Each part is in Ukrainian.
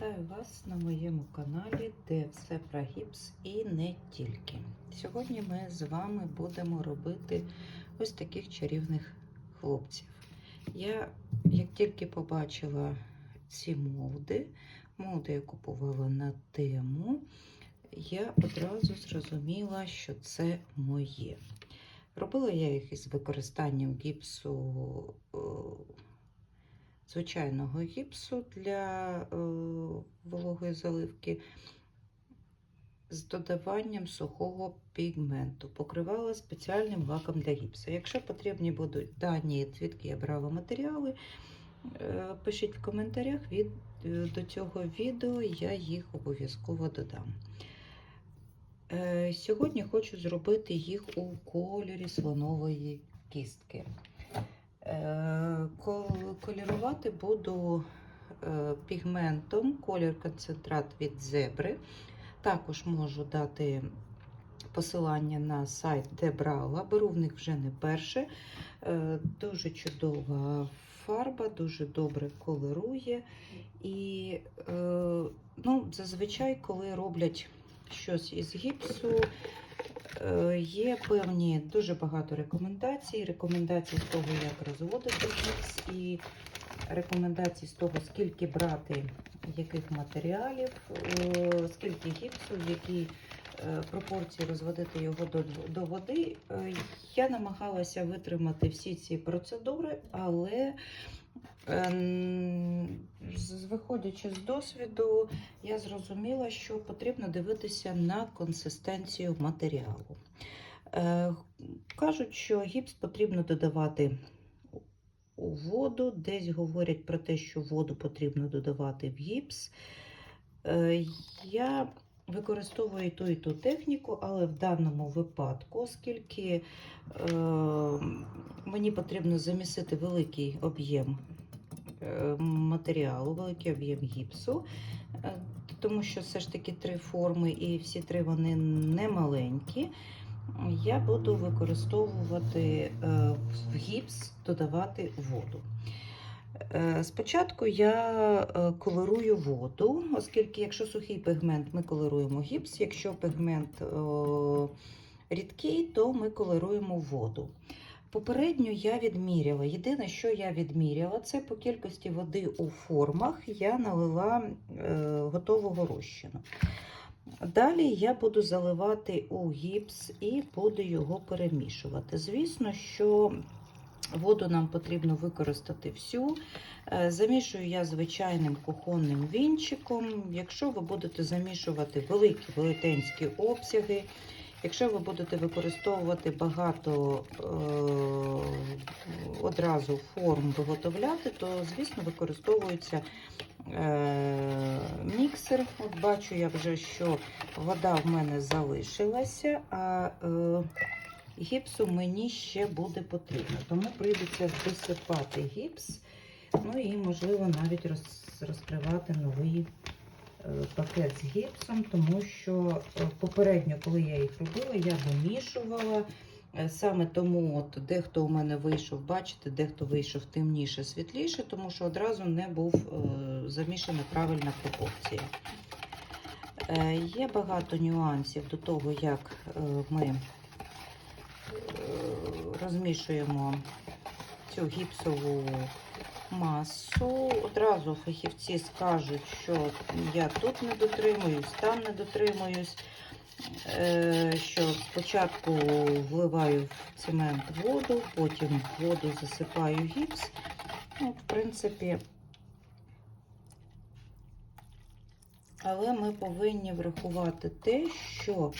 Вітаю вас на моєму каналі, де все про гіпс і не тільки. Сьогодні ми з вами будемо робити ось таких чарівних хлопців. Я, як тільки побачила ці молди, молди я купувала на тему, я одразу зрозуміла, що це моє. Робила я їх із використанням гіпсу. Звичайного гіпсу для е, вологої заливки з додаванням сухого пігменту. Покривала спеціальним лаком для гіпсу. Якщо потрібні будуть дані, звідки я брала матеріали, е, пишіть в коментарях від, е, до цього відео, я їх обов'язково додам. Е, Сьогодні хочу зробити їх у кольорі слонової кістки. Е, ко- Колірувати буду е, пігментом, колір концентрат від зебри. Також можу дати посилання на сайт, де брала. Беру в них вже не перше. Е, Дуже чудова фарба, дуже добре колирує. І ну, зазвичай, коли роблять щось із гіпсу, Є певні дуже багато рекомендацій. Рекомендацій з того, як розводити гіпс, і рекомендацій з того, скільки брати яких матеріалів, е, скільки гіпсу, в якій е, пропорції розводити його до, води. Е, Я намагалася витримати всі ці процедури, але виходячи з досвіду, я зрозуміла, що потрібно дивитися на консистенцію матеріалу. Е, Кажуть, що гіпс потрібно додавати у воду. Десь говорять про те, що воду потрібно додавати в гіпс. Е, Я використовую ту, і ту техніку, але в даному випадку, оскільки е, мені потрібно замісити великий об'єм е, матеріалу, великий об'єм гіпсу, е, тому що все ж таки три форми, і всі три вони не маленькі. Я буду використовувати е, в гіпс, додавати воду. Е, Спочатку я е, колорую воду, оскільки якщо сухий пігмент, ми колоруємо гіпс, якщо пігмент рідкий, то ми колоруємо воду. Попередньо я відміряла. Єдине, що я відміряла, це по кількості води у формах я налила е, готового розчину. Далі я буду заливати у гіпс і буду його перемішувати. Звісно, що воду нам потрібно використати всю. Е, Замішую я звичайним кухонним вінчиком. Якщо ви будете замішувати великі велетенські обсяги, якщо ви будете використовувати багато е, одразу форм виготовляти, то, звісно, використовується е, міксер. От бачу я вже, що вода в мене залишилася, а е, гіпсу мені ще буде потрібно. Тому прийдеться досипати гіпс, ну і, можливо, навіть роз, розкривати новий е, пакет з гіпсом, тому що е, попередньо, коли я їх робила, я домішувала. Е, Саме тому от дехто у мене вийшов, бачите, дехто вийшов темніше, світліше, тому що одразу не був замішана правильна пропорція. Є багато нюансів до того, як ми розмішуємо цю гіпсову масу. Одразу фахівці скажуть, що я тут не дотримуюсь, там не дотримуюсь. Е, Що спочатку вливаю в цемент воду, потім воду засипаю гіпс. Ну, в принципі, але ми повинні врахувати те, що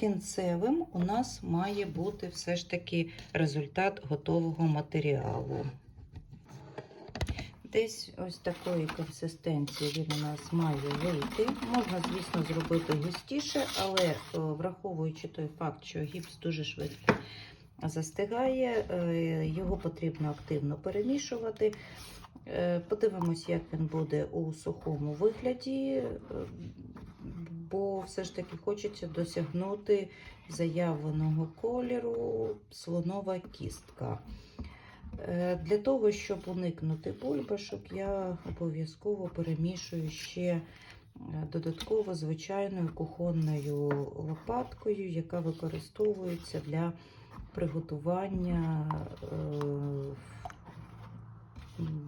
кінцевим у нас має бути все ж таки результат готового матеріалу. Десь ось такої консистенції він у нас має вийти. Можна, звісно, зробити густіше, але враховуючи той факт, що гіпс дуже швидко застигає, е, його потрібно активно перемішувати. Е, Подивимось, як він буде у сухому вигляді, е, бо все ж таки хочеться досягнути заявленого кольору слонова кістка. Е, Для того, щоб уникнути бульбашок, я обов'язково перемішую ще е, додатково звичайною кухонною лопаткою, яка використовується для приготування е,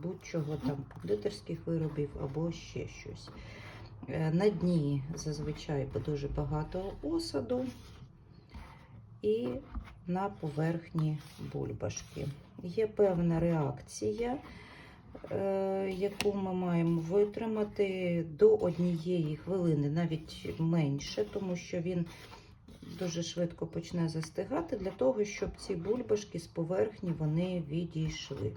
будь-чого там кондитерських виробів або ще щось. Е, На дні зазвичай дуже багато осаду і на поверхні бульбашки. Є певна реакція, е, яку ми маємо витримати до однієї хвилини, навіть менше, тому що він дуже швидко почне застигати, для того, щоб ці бульбашки з поверхні вони відійшли.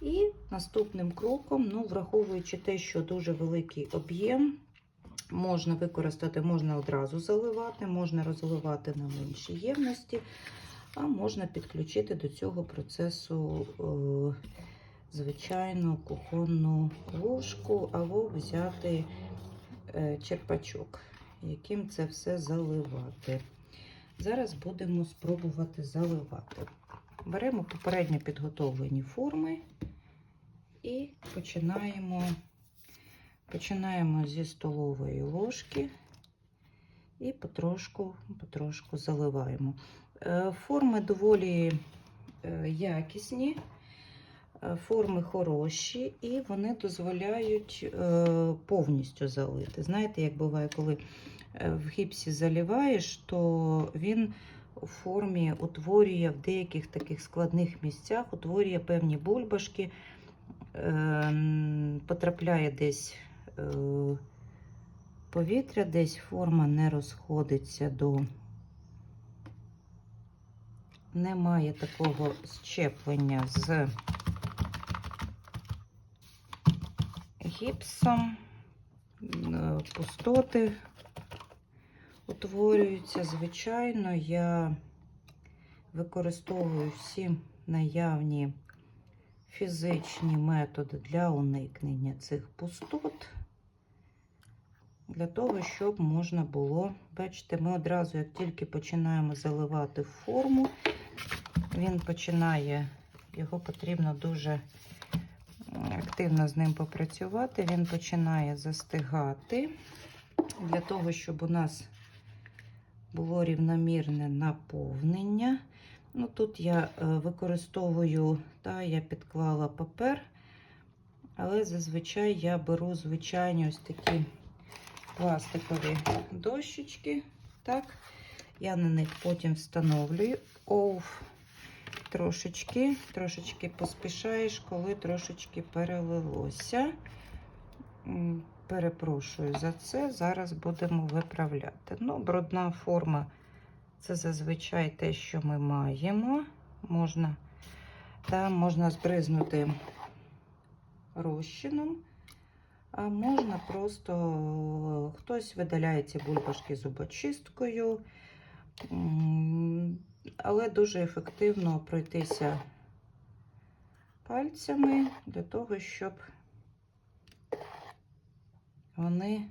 І наступним кроком, ну, враховуючи те, що дуже великий об'єм, можна використати, можна одразу заливати, можна розливати на менші ємності, а можна підключити до цього процесу е, звичайну кухонну ложку або взяти е, черпачок, яким це все заливати. Зараз будемо спробувати заливати. Беремо попередньо підготовлені форми і починаємо, починаємо зі столової ложки і потрошку, потрошку заливаємо. Е, Форми доволі е, якісні, е, форми хороші, і вони дозволяють повністю залити. Знаєте, як буває, коли в гіпсі заливаєш, то він у формі утворює в деяких таких складних місцях, утворює певні бульбашки, потрапляє десь е, повітря, десь форма не розходиться до. Немає такого щеплення з гіпсом, е, пустоти утворюються. Звичайно, я використовую всі наявні фізичні методи для уникнення цих пустот. Для того, щоб можна було, бачите, ми одразу, як тільки починаємо заливати форму, він починає, його потрібно дуже активно з ним попрацювати, він починає застигати. Для того, щоб у нас було рівномірне наповнення. Ну, Тут я е, використовую, та, я підклала папер, але зазвичай я беру звичайні ось такі пластикові дощечки. Так, я на них потім встановлюю. Оуф, трошечки, трошечки поспішаєш, коли трошечки перелилося. Перепрошую за це. Зараз будемо виправляти. Ну, брудна форма це зазвичай те, що ми маємо. Можна, та, можна збризнути розчином, а можна просто хтось видаляє ці бульбашки зубочисткою, але дуже ефективно пройтися пальцями для того, щоб вони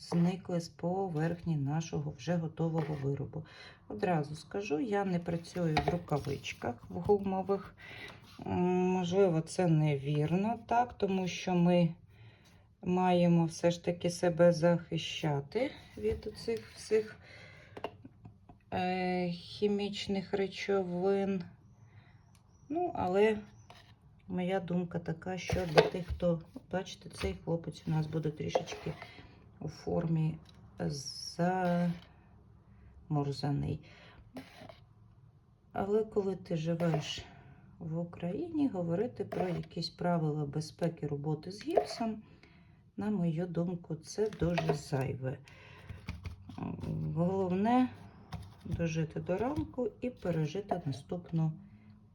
зникли з поверхні нашого вже готового виробу. Одразу скажу, я не працюю в рукавичках в гумових. Можливо, це невірно, так, тому що ми маємо все ж таки себе захищати від цих всіх е, хімічних речовин. Ну, але моя думка така, що для тих, хто, бачите, цей хлопець у нас буде трішечки у формі заморзаний. Але коли ти живеш в Україні, говорити про якісь правила безпеки роботи з гіпсом, на мою думку, це дуже зайве. Головне дожити до ранку і пережити наступну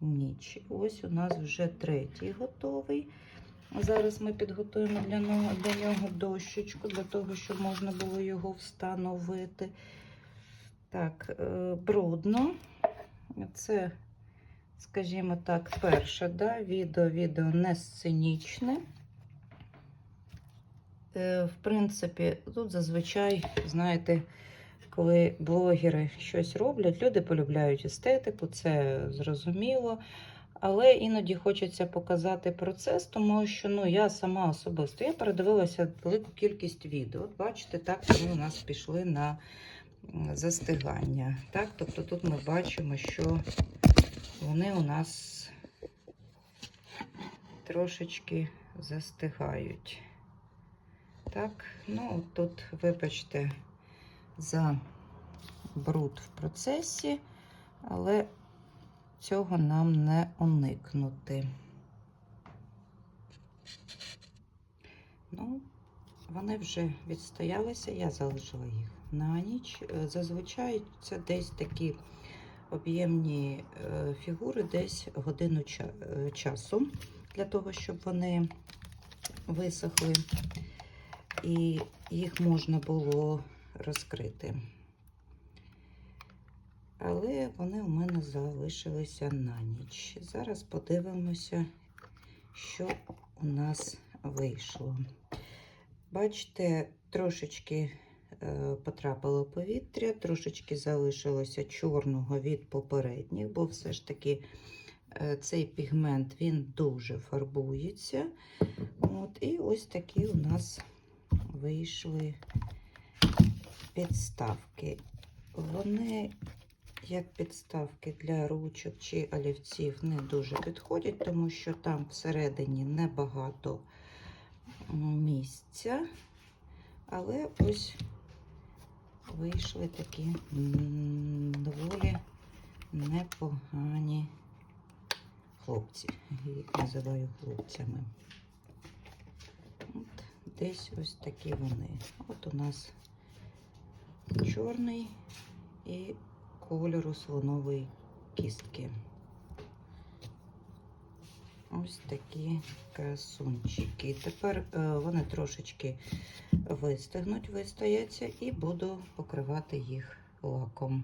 ніч. Ось у нас вже третій готовий. Зараз ми підготуємо для нього, для нього дощечку, для того, щоб можна було його встановити. Так, е, брудно. Це, скажімо так, перше да, відео, відео не сценічне. Е, В принципі, тут зазвичай, знаєте, коли блогери щось роблять, люди полюбляють естетику, це зрозуміло. Але іноді хочеться показати процес, тому що ну, я сама особисто я передивилася велику кількість відео. От бачите, так вони у нас пішли на застигання. Так? Тобто тут ми бачимо, що вони у нас трошечки застигають. Так, ну тут, вибачте, за бруд в процесі, але цього нам не уникнути. Ну, вони вже відстоялися, я залишила їх на ніч. Е, Зазвичай це десь такі об'ємні е, фігури, десь годину е, часу для того, щоб вони висохли і їх можна було розкрити. Але вони у мене залишилися на ніч. Зараз подивимося, що у нас вийшло. Бачите, трошечки е, потрапило повітря, трошечки залишилося чорного від попередніх, бо все ж таки е, цей пігмент він дуже фарбується. От, і ось такі у нас вийшли підставки. Вони, як підставки для ручок чи олівців, не дуже підходять, тому що там всередині небагато місця. Але ось вийшли такі доволі непогані хлопці. Їх називаю хлопцями. От, десь ось такі вони. От у нас чорний і кольору слонової кістки. Ось такі красунчики. Тепер е, вони трошечки вистигнуть, вистояться і буду покривати їх лаком.